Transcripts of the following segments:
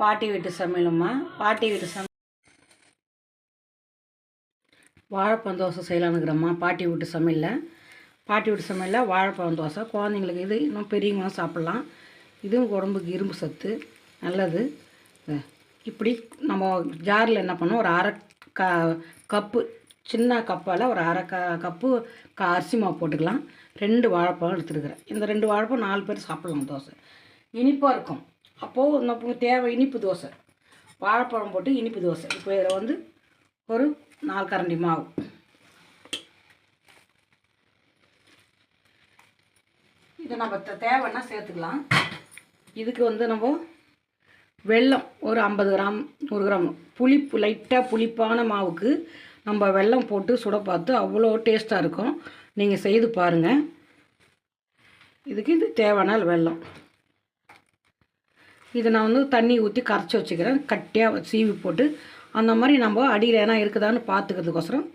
பாட்டி வீட்டு சமையலும்மா. பாட்டி வீட்டு சமையல் வாழைப்பழம் தோசை செய்யலான்னுக்குறம்மா பாட்டி வீட்டு சமையலில். பாட்டி வீட்டு சமையலில் வாழைப்பழம் தோசை. குழந்தைங்களுக்கு இது இன்னும் பெரியவங்களும் சாப்பிட்லாம். இதுவும் உடம்புக்கு இரும்பு சத்து. நல்லது. இப்படி நம்ம ஜாரில் என்ன பண்ணோம் ஒரு அரை க கப்பு சின்ன கப்பால் ஒரு அரை க கப்பு க அரிசி மாவு போட்டுக்கலாம். ரெண்டு வாழைப்பழம் எடுத்துருக்குறேன். இந்த ரெண்டு வாழைப்பழம் நாலு பேர் சாப்பிட்லாம் தோசை. இனிப்பாக இருக்கும். அப்போது நமக்கு தேவை இனிப்பு தோசை. வாழைப்பழம் போட்டு இனிப்பு தோசை. இப்போ இதில் வந்து ஒரு நாலு கரண்டி மாவு. இதை நம்ம தேவைன்னா சேர்த்துக்கலாம். இதுக்கு வந்து நம்ம வெல்லம் ஒரு ஐம்பது கிராம் நூறு கிராம். புளிப்பு லைட்டாக புளிப்பான மாவுக்கு நம்ம வெல்லம் போட்டு சுட பார்த்து அவ்வளோ டேஸ்ட்டாக இருக்கும். நீங்கள் செய்து பாருங்கள் இதுக்கு இது தேவையான வெல்லம். இதை நான் வந்து தண்ணி ஊற்றி கரைச்சி வச்சுக்கிறேன். கட்டியாக சீவி போட்டு அந்த மாதிரி நம்ம அடியில் ஏன்னா இருக்குதான்னு பார்த்துக்கிறதுக்கோசரம்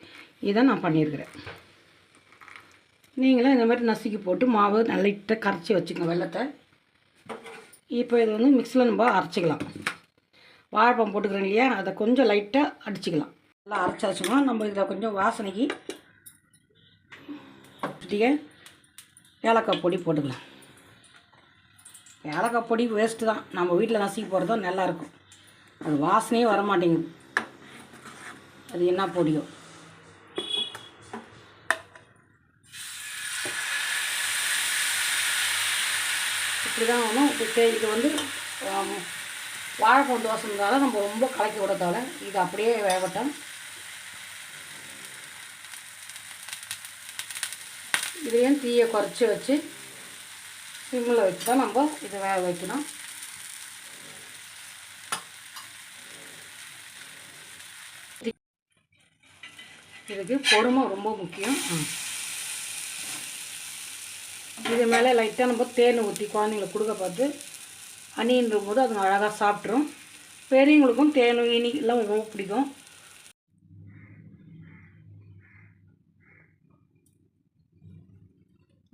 இதை நான் பண்ணியிருக்கிறேன். நீங்களும் இந்த மாதிரி நசுக்கி போட்டு மாவு நல்லா கரைச்சி வச்சுக்கோங்க வெள்ளத்தை. இப்போ இது வந்து மிக்ஸில் நம்ம அரைச்சிக்கலாம். வாழைப்பழம் போட்டுக்கிறோம் இல்லையா? அதை கொஞ்சம் லைட்டாக அடிச்சுக்கலாம். நல்லா அரைச்சாச்சுன்னா நம்ம இதில் கொஞ்சம் வாசனைக்கு ஏலக்காய் பொடி போட்டுக்கலாம். ஏலக்காய் பொடி வேஸ்ட்டு தான். நம்ம வீட்டில் நசுக்கி போகிறது தான் நல்லாயிருக்கும் அது வாசனையே வர மாட்டேங்குது அது என்ன பொடியோ? இப்படி தான் வேணும். இப்போ இது வந்து ஆம், வாழைப்பழம் தோசைனால நம்ம ரொம்ப கலக்கி விடத்தால இது அப்படியே வேகட்டும். இதையும் தீயை குறைச்சி வச்சு சிம்மில் வச்சு தான் நம்ம இதை வேக வைக்கணும். இதுக்கு பொறுமை ரொம்ப முக்கியம். இது மேலே லைட்டாக நம்ம தேன் ஊற்றி குழந்தைங்களுக்கு கொடுக்க பார்த்து அணின்ற போது அதுங்க அழகாக சாப்பிட்ரும் பெரியவங்களுக்கும் தேன் இனி எல்லாம் ரொம்ப பிடிக்கும்.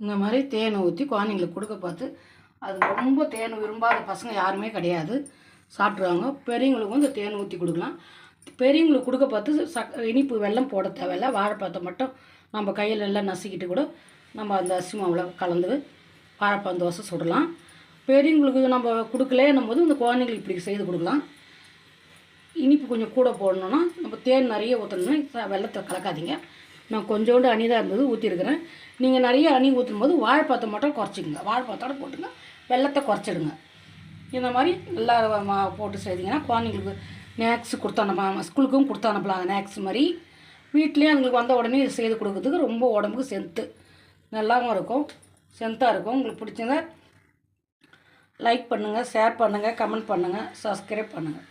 இந்த மாதிரி தேனை ஊற்றி குழந்தைங்களுக்கு கொடுக்க பார்த்து அது ரொம்ப தேன் விரும்பாத பசங்க யாருமே கிடையாது. சாப்பிட்ருவாங்க பெரியவங்களுக்கும் இந்த தேன் ஊற்றி கொடுக்கலாம். பெரியவங்களுக்கு கொடுக்க பார்த்து சக் இனிப்பு வெல்லம் போட தேவையில்ல. வாழைப்பழத்தை மட்டும் நம்ம கையில் எல்லாம் நசுக்கிட்டு கூட நம்ம அந்த அரிசி மாவில் கலந்து வாழைப்பழம் தோசை சுடலாம். பெரியவங்களுக்கு நம்ம கொடுக்கலேன்னும் போது இந்த குழந்தைங்களுக்கு இப்படி செய்து கொடுக்கலாம். இனிப்பு கொஞ்சம் கூட போடணுன்னா நம்ம தேன் நிறைய ஊற்றணும்னா வெள்ளத்தை கலக்காதீங்க. நான் கொஞ்சோண்டு அணி தான் இருந்தது ஊற்றிருக்கிறேன் நீங்கள் நிறைய அணி ஊற்றும் போது வாழைப்பழத்தை மட்டும் குறைச்சிக்கங்க. வாழைப்பழத்தோட போட்டுங்க. வெள்ளத்தை குறைச்சிடுங்க. இந்த மாதிரி நல்லா போட்டு செய்தீங்கன்னா குழந்தைங்களுக்கு ஸ்நாக்ஸ் கொடுத்து அனுப்பலாம் ஸ்கூலுக்கும் கொடுத்து அனுப்பலாம். ஸ்நாக்ஸ் மாதிரி. வீட்லேயும் அதுங்களுக்கு வந்த உடனே இது செய்து கொடுக்கறதுக்கு ரொம்ப உடம்புக்கு சென்த்து நல்லாவும் இருக்கும். சென்த்தாக இருக்கும். உங்களுக்கு பிடிச்சத லைக் பண்ணுங்கள் ஷேர் பண்ணுங்கள் கமெண்ட் பண்ணுங்கள் சப்ஸ்கிரைப் பண்ணுங்கள்